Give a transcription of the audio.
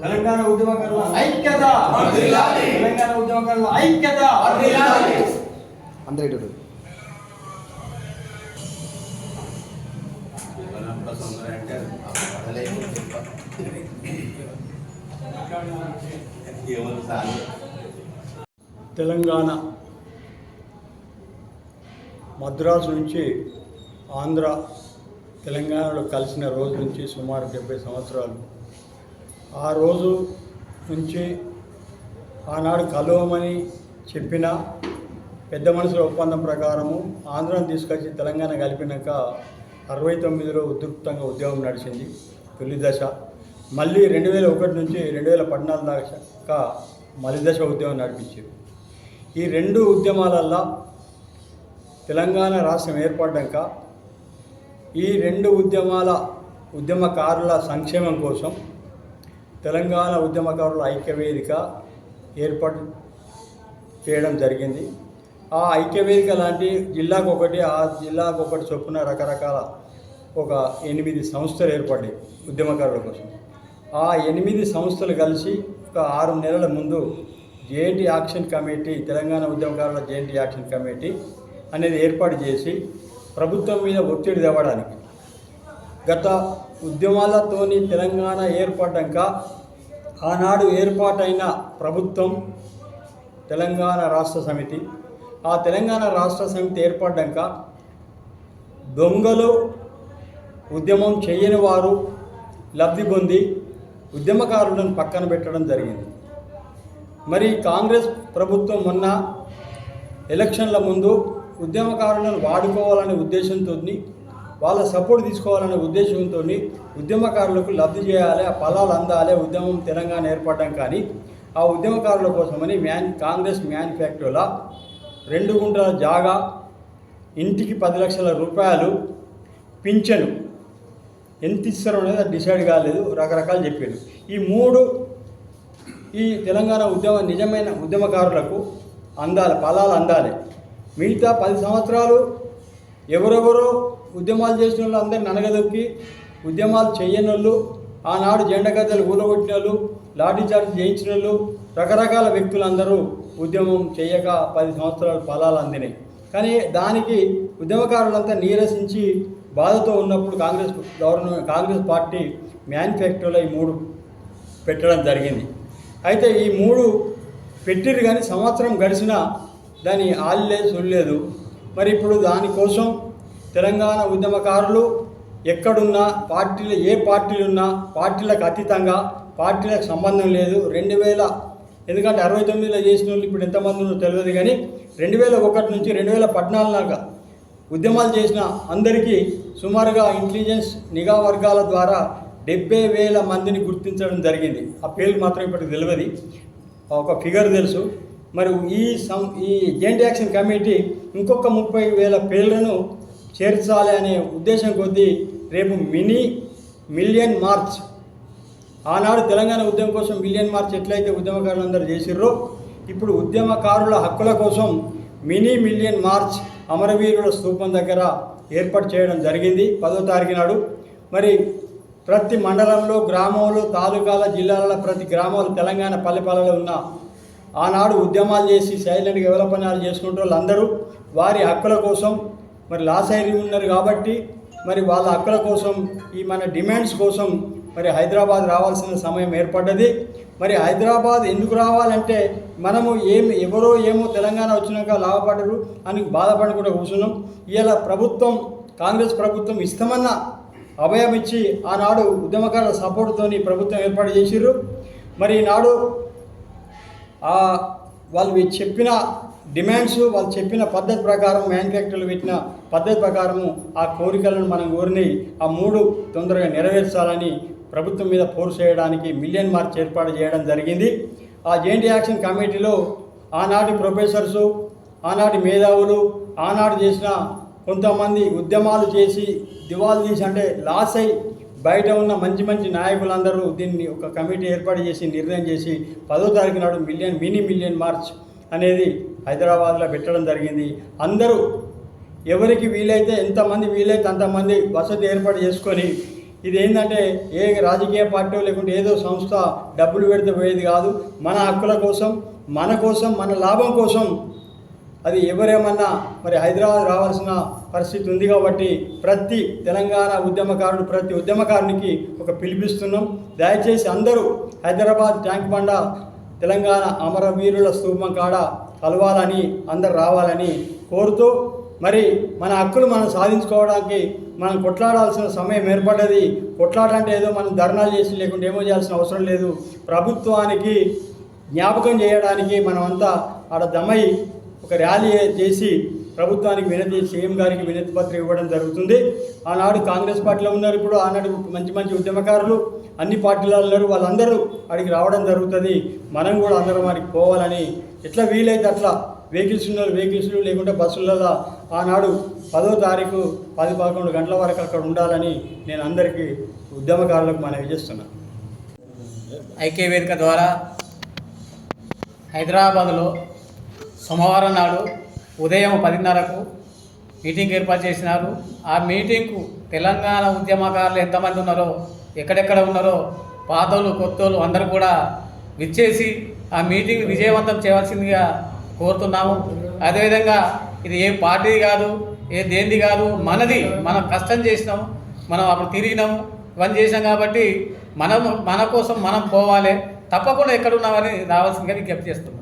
తెలంగాణ ఉద్యమకారుల ఐక్యత. తెలంగాణ ఉద్యమకారుల ఐక్యత. అందరికీ తెలంగాణ మద్రాసు నుంచి ఆంధ్ర తెలంగాణలో కలిసిన రోజు నుంచి సుమారు డెబ్బై సంవత్సరాలు ఆ రోజు నుంచి ఆనాడు కలవమని చెప్పిన పెద్ద మనుషుల ఒప్పందం ప్రకారము ఆంధ్రాను తీసుకొచ్చి తెలంగాణ కలిపినాక అరవై తొమ్మిదిలో ఉద్రిక్తంగా ఉద్యమం నడిచింది తొలి దశ. మళ్ళీ రెండు వేల ఒకటి నుంచి రెండు వేల పద్నాలుగు దాకా మలి దశ ఉద్యమం నడిపించారు. ఈ రెండు ఉద్యమాలల్లో తెలంగాణ రాష్ట్రం ఏర్పడ్డాక ఈ రెండు ఉద్యమాల ఉద్యమకారుల సంక్షేమం కోసం తెలంగాణ ఉద్యమకారుల ఐక్యవేదిక ఏర్పాటు చేయడం జరిగింది. ఆ ఐక్యవేదిక లాంటి జిల్లాకు ఒకటి ఆ జిల్లాకు ఒకటి చొప్పున రకరకాల ఒక ఎనిమిది సంస్థలు ఏర్పడ్డాయి ఉద్యమకారుల కోసం. ఆ ఎనిమిది సంస్థలు కలిసి ఒక ఆరు నెలల ముందు జేఎన్టీ యాక్షన్ కమిటీ తెలంగాణ ఉద్యమకారుల జేఎన్టీ యాక్షన్ కమిటీ అనేది ఏర్పాటు చేసి ప్రభుత్వం మీద ఒత్తిడి తేవడానికి గత ఉద్యమాలతోని తెలంగాణ ఏర్పడ్డాక ఆనాడు ఏర్పాటైన ప్రభుత్వం తెలంగాణ రాష్ట్ర సమితి. ఆ తెలంగాణ రాష్ట్ర సమితి ఏర్పడ్డాక దొంగలు ఉద్యమం చేయని వారు లబ్ధి పొంది ఉద్యమకారులను పక్కన పెట్టడం జరిగింది. మరి కాంగ్రెస్ ప్రభుత్వం మొన్న ఎలక్షన్ల ముందు ఉద్యమకారులను వాడుకోవాలనే ఉద్దేశంతో వాళ్ళ సపోర్ట్ తీసుకోవాలనే ఉద్దేశంతో ఉద్యమకారులకు లబ్ధి చేయాలి ఆ ఫలాలు అందాలి ఉద్యమం తెలంగాణ ఏర్పడడం కానీ ఆ ఉద్యమకారుల కోసమని మ్యాన్ కాంగ్రెస్ మ్యానుఫ్యాక్చర్ల రెండు గుంటల జాగా ఇంటికి పది లక్షల రూపాయలు పింఛను. ఎంత ఇస్తారో అనేది డిసైడ్ కాలేదు రకరకాలు చెప్పారు ఈ మూడు ఈ తెలంగాణ ఉద్యమ నిజమైన ఉద్యమకారులకు అందాలి ఫలాలు అందాలి. మిగతా పది సంవత్సరాలు ఎవరెవరో ఉద్యమాలు చేసిన వాళ్ళు అందరిని అనగదొక్కి ఉద్యమాలు చేయని వాళ్ళు ఆనాడు జెండా గద్దలు ఊరగొట్టిన వాళ్ళు లాఠీ చార్జ్ చేయించిన వాళ్ళు రకరకాల వ్యక్తులందరూ ఉద్యమం చేయక పది సంవత్సరాలు ఫలాలు అందినాయి. కానీ దానికి ఉద్యమకారులంతా నీరసించి బాధతో ఉన్నప్పుడు కాంగ్రెస్ గవర్నమెంట్ కాంగ్రెస్ పార్టీ మ్యానుఫ్యాక్చర్లో ఈ మూడు పెట్టడం జరిగింది. అయితే ఈ మూడు పెట్టిరు కానీ సంవత్సరం గడిచినా దాని ఆల్లేదు చూడలేదు మరి ఇప్పుడు దానికోసం తెలంగాణ ఉద్యమకారులు ఎక్కడున్నా పార్టీలు ఏ పార్టీలు ఉన్నా పార్టీలకు అతీతంగా పార్టీలకు సంబంధం లేదు. రెండు వేల ఎందుకంటే అరవై తొమ్మిదిలో చేసిన వాళ్ళు ఇప్పుడు ఎంతమంది ఉన్నారో తెలియదు కానీ రెండు వేల ఒకటి నుంచి రెండు వేల పద్నాలుగు దాకా ఉద్యమాలు చేసిన అందరికీ సుమారుగా ఇంటెలిజెన్స్ నిఘా వర్గాల ద్వారా డెబ్బై వేల మందిని గుర్తించడం జరిగింది. ఆ పేర్లు మాత్రం ఇప్పటికి తెలియదు. ఒక ఫిగర్ తెలుసు. మరి ఈ సం ఈ జాయింట్ యాక్షన్ కమిటీ ఇంకొక ముప్పై వేల పేర్లను చేర్చాలి అనే ఉద్దేశం కొద్దీ రేపు మినీ మిలియన్ మార్చ్. ఆనాడు తెలంగాణ ఉద్యమం కోసం మిలియన్ మార్చ్ ఎట్లయితే ఉద్యమకారులు అందరూ చేసిర్రో ఇప్పుడు ఉద్యమకారుల హక్కుల కోసం మినీ మిలియన్ మార్చ్ అమరవీరుల స్థూపం దగ్గర ఏర్పాటు చేయడం జరిగింది పదో తారీఖు నాడు. మరి ప్రతి మండలంలో గ్రామంలో తాలూకాల జిల్లాల ప్రతి గ్రామాలు తెలంగాణ పల్లెపాలలో ఉన్న ఆనాడు ఉద్యమాలు చేసి సైలెంట్గా వివలపనాలు చేసుకుంటూ వాళ్ళందరూ వారి హక్కుల కోసం మరి లాస్ అయి ఉన్నారు కాబట్టి మరి వాళ్ళ హక్కుల కోసం ఈ మన డిమాండ్స్ కోసం మరి హైదరాబాద్ రావాల్సిన సమయం ఏర్పడ్డది. మరి హైదరాబాద్ ఎందుకు రావాలంటే మనము ఏమి ఎవరో ఏమో తెలంగాణ వచ్చినాక లాభపడరు అని బాధపడకుండా కూర్చున్నాం. ఇవాళ ప్రభుత్వం కాంగ్రెస్ ప్రభుత్వం ఇస్తామన్న అభయం ఇచ్చి ఆనాడు ఉద్యమకారుల సపోర్ట్తోని ప్రభుత్వం ఏర్పాటు చేసిర్రు. మరి ఈనాడు వాళ్ళు చెప్పిన డిమాండ్స్ వాళ్ళు చెప్పిన పద్ధతి ప్రకారం మ్యానుఫ్యాక్చర్లు పెట్టిన పద్ధతి ప్రకారము ఆ కోరికలను మనం కోరిని ఆ మూడు తొందరగా నెరవేర్చాలని ప్రభుత్వం మీద ఫోర్స్ చేయడానికి మిలియన్ మార్చ్ ఏర్పాటు చేయడం జరిగింది. ఆ జేఎన్టీ యాక్షన్ కమిటీలో ఆనాటి ప్రొఫెసర్సు ఆనాటి మేధావులు ఆనాడు చేసిన కొంతమంది ఉద్యమాలు చేసి దివాలు తీసి అంటే లాస్ అయి బయట ఉన్న మంచి మంచి నాయకులందరూ దీన్ని ఒక కమిటీ ఏర్పాటు చేసి నిర్ణయం చేసి పదో తారీఖు నాడు మిలియన్ మినీ మిలియన్ మార్చ్ అనేది హైదరాబాద్లో పెట్టడం జరిగింది. అందరూ ఎవరికి వీలైతే ఎంతమంది వీలైతే అంతమంది వసతి ఏర్పాటు చేసుకొని ఇది ఏంటంటే ఏ రాజకీయ పార్టీ లేకుంటే ఏదో సంస్థ డబ్బులు పెడితే పోయేది కాదు. మన హక్కుల కోసం మన కోసం మన లాభం కోసం అది ఎవరేమన్నా మరి హైదరాబాద్ రావాల్సిన పరిస్థితి ఉంది కాబట్టి ప్రతి తెలంగాణ ఉద్యమకారుడు ప్రతి ఉద్యమకారునికి ఒక పిలిపిస్తున్నాం. దయచేసి అందరూ హైదరాబాద్ ట్యాంక్ బండ తెలంగాణ అమరవీరుల స్తూపం కాడ కలవాలని అందరు రావాలని కోరుతూ మరి మన హక్కులు మనం సాధించుకోవడానికి మనం కొట్లాడాల్సిన సమయం ఏర్పడ్డది. కొట్లాడంటే ఏదో మనం ధర్నాలు చేసి లేకుంటే ఏమో చేయాల్సిన అవసరం లేదు. ప్రభుత్వానికి జ్ఞాపకం చేయడానికి మనమంతా ఆడ దమై ఒక ర్యాలీ చేసి ప్రభుత్వానికి వినతి సీఎం గారికి వినతి పత్రిక ఇవ్వడం జరుగుతుంది. ఆనాడు కాంగ్రెస్ పార్టీలో ఉన్నారు ఇప్పుడు ఆనాడు మంచి మంచి ఉద్యమకారులు అన్ని పార్టీలలో ఉన్నారు వాళ్ళందరూ అడిగి రావడం జరుగుతుంది. మనం కూడా అందరం వారికి పోవాలని ఎట్లా వీలైతే అట్లా వెహికల్స్ ఉన్న వెహికల్స్లు లేకుంటే బస్సులలో ఆనాడు పదో తారీఖు పది పదకొండు గంటల వరకు అక్కడ ఉండాలని నేను అందరికీ ఉద్యమకారులకు మనవి చేస్తున్నాను ఐక్య వేదిక ద్వారా హైదరాబాద్లో సోమవారం నాడు ఉదయం పదిన్నరకు మీటింగ్ ఏర్పాటు చేసినారు. ఆ మీటింగ్కు తెలంగాణ ఉద్యమకారులు ఎంతమంది ఉన్నారో ఎక్కడెక్కడ ఉన్నారో పాతోళ్ళు కొత్తోళ్ళు అందరూ కూడా విచ్చేసి ఆ మీటింగ్ విజయవంతం చేయవలసిందిగా కోరుతున్నాము. అదేవిధంగా ఇది ఏ పార్టీ కాదు ఏ దేంది కాదు మనది మనం కష్టం చేసినాము మనం అప్పుడు తిరిగినాము ఇవన్నీ చేసాం కాబట్టి మనం మన కోసం మనం పోవాలి. తప్పకుండా ఎక్కడున్నామని రావాల్సిందిగా విజ్ఞప్తి చేస్తున్నాం.